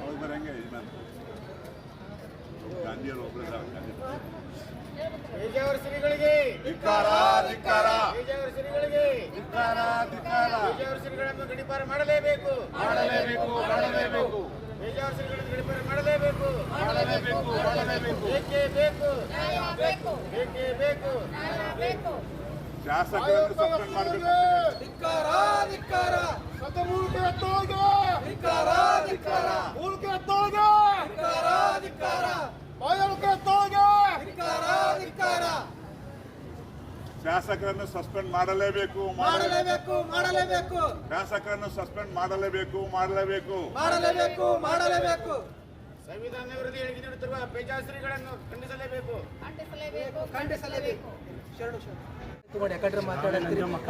ಅವ್ರು ಬರಂಗೆ ನಾನು. ಗಾಂಧಿಯವರು ಒಬ್ಬರು ಬೇಜಾವರ ಶ್ರೀಗಳಿಗೆ ಧಿಕ್ಕಾರ ಧಿಕ್ಕಾರ. ವಿಜಯವರ ಶ್ರೀಗಳಿಗೆ ಧಿಕ್ಕಾರ ಧಿಕ್ಕಾರ. ವಿಜಯವರ ಶ್ರೀಗಳನ್ನು ಗಡಿಪಾರ ಮಾಡಲೇಬೇಕು. ಮಾಡಲೇಬೇಕು ಮಾಡಲೇಬೇಕು. ವಿಜಯವರ ಶ್ರೀಗಳನ್ನು ಗಡಿಪಾರ ಮಾಡಲೇಬೇಕು. ಮಾಡಲೇಬೇಕು ಮಾಡಲೇಬೇಕು. ಬೇಕೇ ಬೇಕು? ಬೇಕು ಬೇಕೇ. ಬೇಕು ಬೇಕು? ಶಾಸಕರನ್ನು ಸಸ್ಪೆಂಡ್ ಮಾಡಬೇಕು ಧಿಕ್ಕಾರ ಧಿಕ್ಕಾರ. ಸತಮೂಲಕ ಎತ್ತೋಗ ಧಿಕ್ಕಾರ ಧಿಕ್ಕಾರ. ಮೂಲಕ ಎತ್ತೋಗ ಧಿಕ್ಕಾರ ಧಿಕ್ಕಾರ. ಬಾಯಲಕ ಎತ್ತೋಗ ಧಿಕ್ಕಾರ ಧಿಕ್ಕಾರ. ಶಾಸಕರನ್ನು ಸಸ್ಪೆಂಡ್ ಮಾಡಲೇಬೇಕು ಮಾಡಲೇಬೇಕು ಮಾಡಲೇಬೇಕು. ಶಾಸಕರನ್ನು ಸಸ್ಪೆಂಡ್ ಮಾಡಲೇಬೇಕು ಮಾಡಲೇಬೇಕು. ಮಾಡಲೇಬೇಕು ಮಾಡಲೇಬೇಕು. ಸಂವಿಧಾನ ವಿರೋಧಿ ಹೇಳಿಕೆ ನೀಡುತ್ತಿರುವ ಬೇಜಾವರ ಶ್ರೀಗಳನ್ನು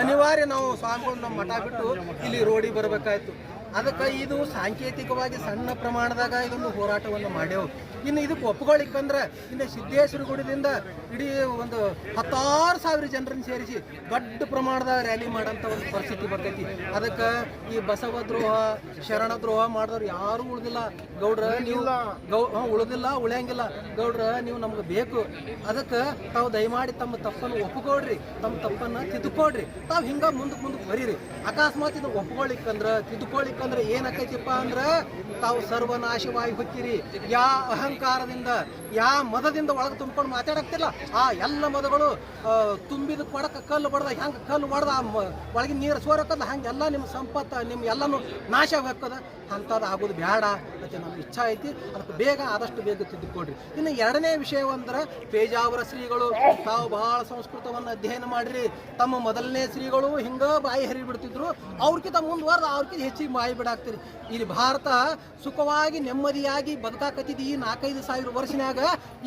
ಅನಿವಾರ್ಯ ನಾವು ಸ್ವಾಮಿಗಳು ನಮ್ಮ ಮಠ ಬಿಟ್ಟು ಇಲ್ಲಿ ರೋಡಿಗೆ ಬರಬೇಕಾಯ್ತು. ಅದಕ್ಕೆ ಇದು ಸಾಂಕೇತಿಕವಾಗಿ ಸಣ್ಣ ಪ್ರಮಾಣದಾಗ ಇದೊಂದು ಹೋರಾಟವನ್ನು ಮಾಡ್ಯವು ಇನ್ನು ಇದಕ್ಕೆ ಒಪ್ಕೊಳ್ಳಿಕ್ಕಂದ್ರೆ ಇನ್ನು ಸಿದ್ದೇಶ್ವರ ಗುಡಿದಿಂದ ಇಡೀ ಒಂದು ಹತ್ತಾರು ಸಾವಿರ ಜನರನ್ನು ಸೇರಿಸಿ ದೊಡ್ಡ ಪ್ರಮಾಣದ ರ್ಯಾಲಿ ಮಾಡೋಂಥ ಒಂದು ಪರಿಸ್ಥಿತಿ ಬರ್ತೈತಿ. ಅದಕ್ಕೆ ಈ ಬಸವ ದ್ರೋಹ ಶರಣ ದ್ರೋಹ ಮಾಡಿದವ್ರು ಯಾರೂ ಉಳಿದಿಲ್ಲ. ಗೌಡ್ರ ನೀವು ಗೌ ಉಳಿದಿಲ್ಲ ಉಳಿಯಂಗಿಲ್ಲ. ಗೌಡ್ರ ನೀವು ನಮ್ಗೆ ಬೇಕು. ಅದಕ್ಕೆ ತಾವು ದಯಮಾಡಿ ತಮ್ಮ ತಪ್ಪನ್ನು ಒಪ್ಪಿಕೊಡ್ರಿ ತಮ್ಮ ತಪ್ಪನ್ನು ತಿದ್ದುಕೊಡ್ರಿ ತಾವು ಹಿಂಗೆ ಮುಂದಕ್ಕೆ ಮುಂದಕ್ಕೆ ಬರೀರಿ. ಅಕಸ್ಮಾತ್ ಇದು ಒಪ್ಕೊಳ್ಳಿಕ್ಕಂದ್ರ ತಿದ್ದುಕೊಳ್ಳಿಕ್ಕಂದ್ರೆ ಏನಾಕೈತಿಪ್ಪ ಅಂದ್ರೆ ತಾವು ಸರ್ವನಾಶವಾಗಿ ಹೊಕ್ಕಿರಿ. ಯಾ ಅಹಂಕಾರದಿಂದ, ಯಾ ಮದದಿಂದ ಒಳಗೆ ತುಂಬಿಕೊಂಡು ಮಾತಾಡಕ್ತಿಲ್ಲ. ಆ ಎಲ್ಲ ಮದಗಳು ತುಂಬಿದ ಕೊಡಕ ಕಲ್ಲು ಬಡ್ದ, ಹೆಂಗೆ ಕಲ್ಲು ಬಡ್ದ ಒಳಗಿನ ನೀರು ಸೋರಕ್ಕದ ಹಂಗೆಲ್ಲ ನಿಮ್ಮ ಸಂಪತ್ತು, ನಿಮ್ಮ ಎಲ್ಲನೂ ನಾಶ ಹಾಕದ ಅಂಥದ್ದು ಆಗೋದು ಬೇಡ ಅಂತ ನಮ್ಮ ಇಚ್ಛಾ ಐತಿ, ಅದಕ್ಕೆ ಬೇಗ ಆದಷ್ಟು ಬೇಗ ತಿದ್ದುಕೊಡ್ರಿ. ಇನ್ನು ಎರಡನೇ ವಿಷಯವಂದ್ರೆ ಪೇಜಾವರ ಶ್ರೀಗಳು, ತಾವು ಬಹಳ ಸಂಸ್ಕೃತವನ್ನು ಅಧ್ಯಯನ ಮಾಡಿರಿ. ತಮ್ಮ ಮೊದಲನೇ ಶ್ರೀಗಳು ಹಿಂಗ ಬಾಯಿ ಹರಿಬಿಡ್ತಿದ್ರು ಅವ್ರಿಗಿಂತ ಮುಂದುವರೆದು ಅವ್ರಿಗಿಂತ ಹೆಚ್ಚಿಗೆ ಬಾಯಿ ಬಿಡಾಕ್ತೀರಿ. ಇಲ್ಲಿ ಭಾರತ ಸುಖವಾಗಿ, ನೆಮ್ಮದಿಯಾಗಿ ಬದುಕಾಕತ್ತಿದ್ದು ಈ ನಾಲ್ಕೈದು ಸಾವಿರ ವರ್ಷನಾಗ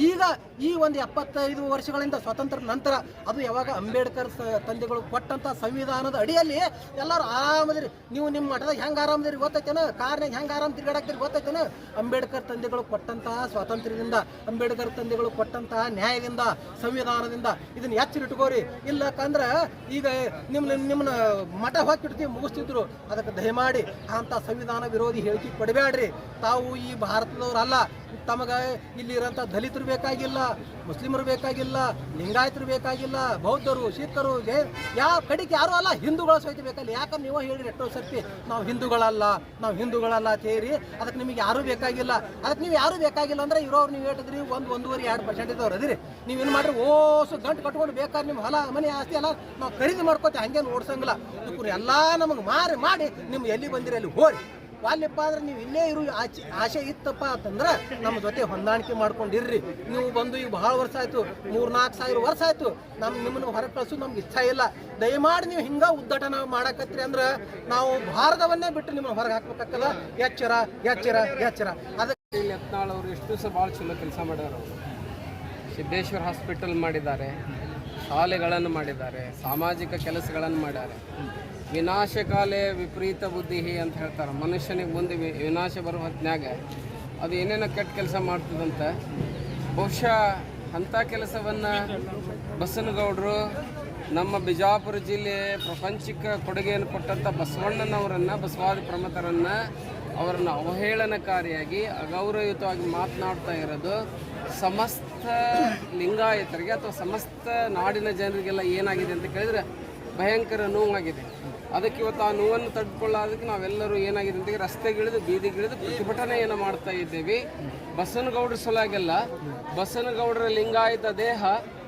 ಈಗ ಈ ಒಂದು ಎಪ್ಪತ್ತೈದು ವರ್ಷಗಳಿಂದ ಸ್ವಾತಂತ್ರ್ಯ ನಂತರ ಅದು ಯಾವಾಗ ಅಂಬೇಡ್ಕರ್ ತಂದೆಗಳು ಕೊಟ್ಟಂತ ಸಂವಿಧಾನದ ಅಡಿಯಲ್ಲಿ ಎಲ್ಲರೂ ಆರಾಮದಿರಿ. ನೀವು ನಿಮ್ಮ ಮಠದಾಗ ಹೆಂಗೆ ಆರಾಮದಿರಿ ಗೊತ್ತೈತೇನ? ಕಾರ್ನಾಗ ಹೆಂಗೆ ಆರಾಮ್ ತಿರ್ಗಾಡಕ್ತಿರಿ ಗೊತ್ತೈತೇನ? ಅಂಬೇಡ್ಕರ್ ತಂದೆಗಳು ಕೊಟ್ಟಂತಹ ಸ್ವಾತಂತ್ರ್ಯದಿಂದ, ಅಂಬೇಡ್ಕರ್ ತಂದೆಗಳು ಕೊಟ್ಟಂತಹ ನ್ಯಾಯದಿಂದ, ಸಂವಿಧಾನದಿಂದ ಇದನ್ನ ಎಚ್ಚರಿಟ್ಕೋರಿ ಇಲ್ಲಕಂದ್ರೆ ಈಗ ನಿಮ್ಮ ನಿಮ್ಮನ್ನ ಮಠ ಹಾಕಿಡ್ತೀವಿ ಮುಗಿಸ್ತಿದ್ರು. ಅದಕ್ಕೆ ದಯಮಾಡಿ ಅಂತ ಸಂವಿಧಾನ ವಿರೋಧಿ ಹೇಳಿಕೆ ಕೊಡಬೇಡ್ರಿ ತಾವು ಈ ಭಾರತದವರಲ್ಲ. ತಮಗೆ ಇಲ್ಲಿರೋಂಥ ದಲಿತರು ಬೇಕಾಗಿಲ್ಲ, ಮುಸ್ಲಿಮರು ಬೇಕಾಗಿಲ್ಲ, ಲಿಂಗಾಯತರು ಬೇಕಾಗಿಲ್ಲ, ಬೌದ್ಧರು, ಸಿಖ್ಖರು, ಜೈ ಯಾವ ಕಡೆಗೆ ಯಾರು ಅಲ್ಲ, ಹಿಂದೂಗಳ ಸಹಿತ ಬೇಕಲ್ಲ. ಯಾಕಂದ್ರೆ ನೀವು ಹೇಳಿರಿ ಎಷ್ಟೋ ಸರ್ತಿ, ನಾವು ಹಿಂದೂಗಳಲ್ಲ ನಾವು ಹಿಂದೂಗಳಲ್ಲ ಸೇರಿ ಅದಕ್ಕೆ ನಿಮಗೆ ಯಾರೂ ಬೇಕಾಗಿಲ್ಲ. ಅದಕ್ಕೆ ನೀವು ಯಾರೂ ಬೇಕಾಗಿಲ್ಲ ಅಂದ್ರೆ ಇರೋರು ನೀವು ಹೇಳಿದ್ರಿ ಒಂದು ಒಂದೂವರೆ, ಎರಡು ಪರ್ಸೆಂಟ್ ಇದ್ದವ್ರು ಅದಿರಿ. ಏನು ಮಾಡಿರಿ, ಓಸು ಗಂಟು ಕಟ್ಕೊಂಡು ಬೇಕಾದ್ರೆ ನಿಮ್ಮ ಹೊಲ, ಮನೆ, ಆಸ್ತಿ ಅಲ್ಲ ನಾವು ಖರೀದಿ ಮಾಡ್ಕೋತೀವಿ ಹಂಗೇನು ಓಡಿಸಂಗಿಲ್ಲ. ಇವ್ರು ಎಲ್ಲ ನಮಗೆ ಮಾರಿ, ಮಾಡಿ ನಿಮ್ಗೆ ಎಲ್ಲಿ ಬಂದಿರಿ ಅಲ್ಲಿ ಹೋರಿ. ವಾಲ್ಯಪ್ಪ ಅಂದ್ರೆ ನೀವು ಇಲ್ಲೇ ಇರು, ಆಚೆ ಆಸೆ ಇತ್ತಪ್ಪ ಅಂತಂದ್ರೆ ನಮ್ಮ ಜೊತೆ ಹೊಂದಾಣಿಕೆ ಮಾಡ್ಕೊಂಡಿರ್ರಿ. ನೀವು ಬಂದು ಈಗ ಬಹಳ ವರ್ಷ ಆಯ್ತು ಮೂರ್ ನಾಲ್ಕು ಸಾವಿರ ವರ್ಷ ಆಯ್ತು, ನಮ್ ನಿಮ್ಮನ್ನು ಹೊರಗೆ ಕಳಿಸು ನಮ್ಗೆ ಇಷ್ಟ ಇಲ್ಲ. ದಯಮಾಡಿ ನೀವು ಹಿಂಗ ಉದ್ದಟನ ಮಾಡಕತ್ರಿ ಅಂದ್ರೆ ನಾವು ಭಾರತವನ್ನೇ ಬಿಟ್ಟು ನಿಮ್ಮನ್ನು ಹೊರಗೆ ಹಾಕ್ಬೇಕಾಗಲ್ಲ. ಎಚ್ಚರ ಎಚ್ಚರ ಎಚ್ಚರ. ಅದಕ್ಕೆ ಯತ್ನಾಳ್ ಅವರು ಎಷ್ಟು ದಿವಸ ಭಾಳ ಚಲೋ ಕೆಲಸ ಮಾಡ್ಯಾರ ಸಿದ್ದೇಶ್ವರ ಹಾಸ್ಪಿಟಲ್ ಮಾಡಿದ್ದಾರೆ, ಶಾಲೆಗಳನ್ನು ಮಾಡಿದ್ದಾರೆ, ಸಾಮಾಜಿಕ ಕೆಲಸಗಳನ್ನು ಮಾಡ್ಯಾರೆ. ವಿನಾಶಕಾಲೆ ವಿಪರೀತ ಬುದ್ಧಿ ಅಂತ ಹೇಳ್ತಾರೆ. ಮನುಷ್ಯನಿಗೆ ಮುಂದೆ ವಿನಾಶ ಬರುವ ಹೊತ್ತಿನಾಗ ಅದು ಏನೇನೋ ಕೆಟ್ಟ ಕೆಲಸ ಮಾಡ್ತದಂತ. ಬಹುಶಃ ಅಂಥ ಕೆಲಸವನ್ನು ಬಸನಗೌಡರು ನಮ್ಮ ಬಿಜಾಪುರ ಜಿಲ್ಲೆ ಪ್ರಪಂಚಕ್ಕೆ ಕೊಡುಗೆಯನ್ನು ಕೊಟ್ಟಂಥ ಬಸವಣ್ಣನವರನ್ನು, ಬಸವಾದಿ ಪ್ರಮುಖರನ್ನು, ಅವರನ್ನು ಅವಹೇಳನಕಾರಿಯಾಗಿ, ಅಗೌರವಯುತವಾಗಿ ಮಾತನಾಡ್ತಾ ಇರೋದು ಸಮಸ್ತ ಲಿಂಗಾಯತರಿಗೆ ಅಥವಾ ಸಮಸ್ತ ನಾಡಿನ ಜನರಿಗೆಲ್ಲ ಏನಾಗಿದೆ ಅಂತ ಕೇಳಿದರೆ ಭಯಂಕರ ನೋವಾಗಿದೆ. ಅದಕ್ಕೆ ಇವತ್ತು ಆ ನೋವನ್ನು ತಡ್ಕೊಳ್ಳೋದಕ್ಕೆ ನಾವೆಲ್ಲರೂ ಏನಾಗಿದೆ ಅಂತ ರಸ್ತೆಗಿಳಿದು, ಬೀದಿಗಿಳಿದು ಪ್ರತಿಭಟನೆಯನ್ನು ಮಾಡ್ತಾ ಇದ್ದೇವೆ. ಬಸನಗೌಡರ ಸಲುವಾಗೆಲ್ಲ ಬಸನಗೌಡರ ಲಿಂಗಾಯತ ದೇಹ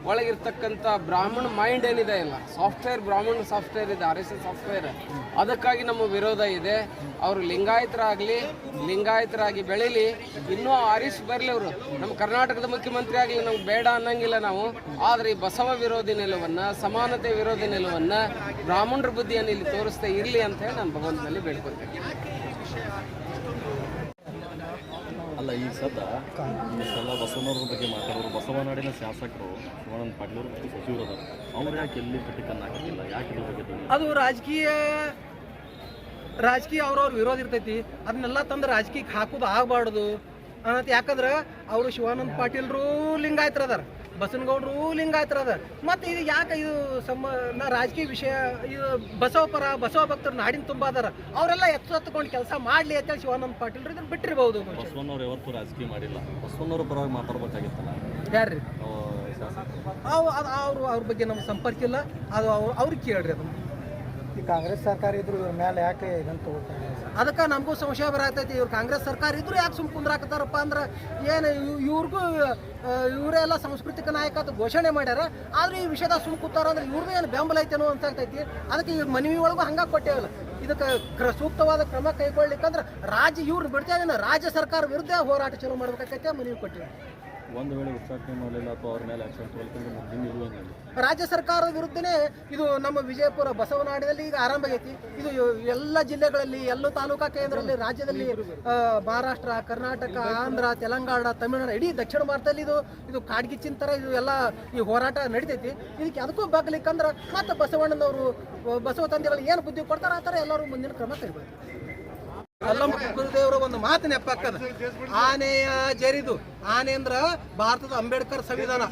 ಒಳಗಿರ್ತಕ್ಕಂಥ ಬ್ರಾಹ್ಮಣ ಮೈಂಡ್ ಏನಿದೆ ಇಲ್ಲ. ಸಾಫ್ಟ್ವೇರ್ ಬ್ರಾಹ್ಮಣ ಸಾಫ್ಟ್ವೇರ್ ಇದೆ ಆರ್ ಎಸ್ ಎಸ್ ಸಾಫ್ಟ್ವೇರ್ ಅದಕ್ಕಾಗಿ ನಮ್ಮ ವಿರೋಧ ಇದೆ. ಅವರು ಲಿಂಗಾಯತರಾಗಲಿ, ಲಿಂಗಾಯತರಾಗಿ ಬೆಳೀಲಿ, ಇನ್ನೂ ಆರಿಸ್ ಬರಲಿ ಅವರು. ನಮ್ಮ ಕರ್ನಾಟಕದ ಮುಖ್ಯಮಂತ್ರಿ ಆಗಲಿ ನಮ್ಗೆ ಬೇಡ ಅನ್ನಂಗಿಲ್ಲ ನಾವು. ಆದರೆ ಈ ಬಸವ ವಿರೋಧಿ ನಿಲುವನ್ನು, ಸಮಾನತೆ ವಿರೋಧಿ ನಿಲುವನ್ನು ಬ್ರಾಹ್ಮಣರ ಬುದ್ಧಿಯನ್ನು ಇಲ್ಲಿ ತೋರಿಸ್ತಾ ಇರಲಿ ಅಂತ ಹೇಳಿ ನಾನು ಭಗವಂತನಲ್ಲಿ ಬೇಡ್ಕೊಳ್ತೇನೆ. ಅಲ್ಲ ಸದ ಸದ್ದ ಸಲ ಬಸವನವ್ರ ಬಗ್ಗೆ ಮಾತಾಡೋರು ಬಸವನಾಡಿನ ಶಾಸಕರು, ಶಿವಾನಂದ ಪಾಟೀಲ್ ಅವರು ಸಚಿವರು ಅವ್ರು ಯಾಕೆ ಎಲ್ಲಿ ಕಟ್ಟಿಕನ್ನ ಹಾಕಿಲ್ಲ? ಯಾಕೆ ಅದು ರಾಜಕೀಯ ರಾಜಕೀಯ ಅವ್ರವ್ರ ವಿರೋಧ ಇರ್ತೈತಿ. ಅದನ್ನೆಲ್ಲ ತಂದು ರಾಜಕೀಯಕ್ಕೆ ಹಾಕೋದು ಆಗಬಾರ್ದು. ಅನ್ನತ್ತೆ ಯಾಕಂದ್ರೆ ಅವರು ಶಿವಾನಂದ ಪಾಟೀಲ್ರು ಲಿಂಗಾಯತರ ಅದಾರ ಬಸವನಗೌಡರು ಲಿಂಗಾಯತರ ಅದ. ಮತ್ತು ಇದು ಯಾಕೆ ಇದು ಸಮ ನ ರಾಜಕೀಯ ವಿಷಯ ಇದು ಬಸವ ಪರ ಬಸವ ಭಕ್ತರು ನಾಡಿನ ತುಂಬ ಅದಾರ. ಅವರೆಲ್ಲ ಎಚ್ಚೆತ್ತುಕೊಂಡು ಕೆಲಸ ಮಾಡ್ಲಿ ಅಂತೇಳಿ ಶಿವಾನಂದ ಪಾಟೀಲ್ ಇದನ್ನ ಬಿಟ್ಟಿರ್ಬೋದು. ಬಸವಣ್ಣವ್ರು ಯಾವತ್ತೂ ರಾಜಕೀಯ ಮಾಡಿಲ್ಲ. ಬಸವಣ್ಣವ್ರ ಪರವಾಗಿ ಮಾತಾಡ್ಬೇಕಾಗಿತ್ತಲ್ಲ. ಯಾರ್ರಿ? ಅವು ಅದು ಅವರು ಅವ್ರ ಬಗ್ಗೆ ನಮ್ಗೆ ಸಂಪರ್ಕ ಇಲ್ಲ. ಅದು ಅವ್ರು ಅವ್ರಿಗೆ ಕೇಳ್ರಿ ಅದನ್ನ. ಈ ಕಾಂಗ್ರೆಸ್ ಸರ್ಕಾರ ಇದ್ರು ಇವ್ರ ಮೇಲೆ ಯಾಕೆ ಇದನ್ನ ತಗೋತಾರೆ? ಅದಕ್ಕೆ ನಮಗೂ ಸಂಶಯ ಬರಾತೈತಿ. ಇವ್ರು ಕಾಂಗ್ರೆಸ್ ಸರ್ಕಾರ ಇದ್ರು ಯಾಕೆ ಸುಮ್ ಕುಂದ್ರಾಕತ್ತಾರಪ್ಪ ಅಂದ್ರೆ ಏನು ಇವ್- ಇವ್ರಿಗೂ ಆ, ಇವರೇ ಎಲ್ಲ ಸಾಂಸ್ಕೃತಿಕ ನಾಯಕ ಅಂತ ಘೋಷಣೆ ಮಾಡ್ಯಾರ. ಆದರೆ ಈ ವಿಷಯದಾಗ ಸುಮ್ ಕೂತಾರ ಅಂದ್ರೆ ಇವ್ರದ್ದು ಏನು ಬೆಂಬಲ ಐತೇನೋ ಅಂತ ಆಗ್ತೈತಿ. ಅದಕ್ಕೆ ಈ ಮನವಿ ಒಳಗೂ ಹಂಗೆ ಕೊಟ್ಟೇವಲ್ಲ. ಇದಕ್ಕೆ ಕ್ರ ಸೂಕ್ತವಾದ ಕ್ರಮ ಕೈಗೊಳ್ಳಿಕ್ಕಂದ್ರೆ ರಾಜ್ಯ ಇವ್ರು ಬಿಡ್ತೇವೆ ರಾಜ್ಯ ಸರ್ಕಾರ ವಿರುದ್ಧ ಹೋರಾಟ ಚಲೋ ಮಾಡ್ಬೇಕಾಗೈತೆ ಮನವಿ ಕೊಟ್ಟಿವಿ ಒಂದು ವೇಳೆ ಉಚ್ಚಾಟನೆ ಮಾಡಲಿಲ್ಲ ಅಥವಾ ಅವ್ರ ಮೇಲೆ ಆಕ್ಷನ್ ತಗೊಳ್ಕೊಂಡು ಮುಂದಿನ ಇರುವಂಗಿಲ್ಲ ರಾಜ್ಯ ಸರ್ಕಾರದ ವಿರುದ್ಧನೇ ಇದು ನಮ್ಮ ವಿಜಯಪುರ ಬಸವನಾಡಿನಲ್ಲಿ ಈಗ ಆರಂಭ ಆಗೈತಿ. ಇದು ಎಲ್ಲ ಜಿಲ್ಲೆಗಳಲ್ಲಿ ಎಲ್ಲ ತಾಲೂಕಾ ಕೇಂದ್ರದಲ್ಲಿ ರಾಜ್ಯದಲ್ಲಿ ಮಹಾರಾಷ್ಟ್ರ ಕರ್ನಾಟಕ ಆಂಧ್ರ ತೆಲಂಗಾಣ ತಮಿಳುನಾಡು ಇಡೀ ದಕ್ಷಿಣ ಭಾರತದಲ್ಲಿ ಇದು ಇದು ಕಾಡ್ಗಿಚ್ಚಿನ ಥರ ಇದು ಎಲ್ಲ ಈ ಹೋರಾಟ ನಡಿತೈತಿ. ಇದಕ್ಕೆ ಅದಕ್ಕೂ ಬಗ್ಲಿಕ್ಕಂದ್ರೆ ಮತ್ತೆ ಬಸವಣ್ಣನವರು ಬಸವ ತಂದೆಗಳು ಏನು ಬುದ್ಧಿ ಕೊಡ್ತಾರೆ ಆ ಥರ ಎಲ್ಲರೂ ಮುಂದಿನ ಕ್ರಮ ಕೈಗೊಳ್ತಾರೆ ಅಲ್ಲಮ್ಮ ಗುರುದೇವರ ಒಂದು ಮಾತು ನೆಪ್ಪಾಕದ ಆನೆಯ ಜರಿದು, ಆನೆ ಅಂದ್ರ ಭಾರತದ ಅಂಬೇಡ್ಕರ್ ಸಂವಿಧಾನ.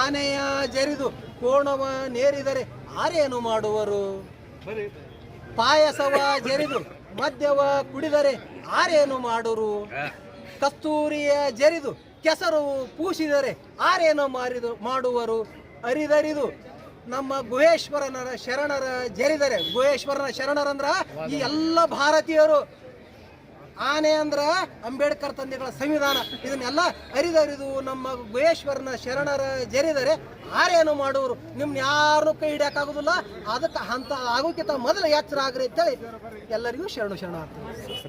ಆನೆಯ ಜರಿದು ಕೋಣವ ನೇರಿದರೆ ಆರೇನು ಮಾಡುವರು? ಪಾಯಸವ ಜರಿದು, ಮದ್ಯವ ಕುಡಿದರೆ ಆರೇನು ಮಾಡುವರು ಕಸ್ತೂರಿಯ ಜರಿದು, ಕೆಸರು ಪೂಸಿದರೆ ಆರೇನು ಮಾರಿದು, ಮಾಡುವರು? ಅರಿದರಿದು, ನಮ್ಮ ಗುಹೇಶ್ವರನ ಶರಣರ ಜರಿದರೆ, ಗುಹೇಶ್ವರನ ಶರಣರಂದ್ರ ಈ ಎಲ್ಲ ಭಾರತೀಯರು ಆನೆ ಅಂದ್ರ ಅಂಬೇಡ್ಕರ್ ತಂದೆಗಳ ಸಂವಿಧಾನ. ಇದನ್ನೆಲ್ಲ ಅರಿದರಿದು ನಮ್ಮ ಗುಹೇಶ್ವರನ ಶರಣರ ಜರಿದರೆ ಆರೇನು ಮಾಡುವರು. ನಿಮ್ನ ಯಾರು ಕೈ ಹಿಡಿಯಕ್ಕಾಗುದಿಲ್ಲ. ಅದಕ್ಕೆ ಅಂತ ಆಗೋಕ್ಕಿಂತ ಮೊದಲು ಎಚ್ಚರ ಆಗ್ರಿ ಅಂತೇಳಿ ಎಲ್ಲರಿಗೂ ಶರಣು ಶರಣ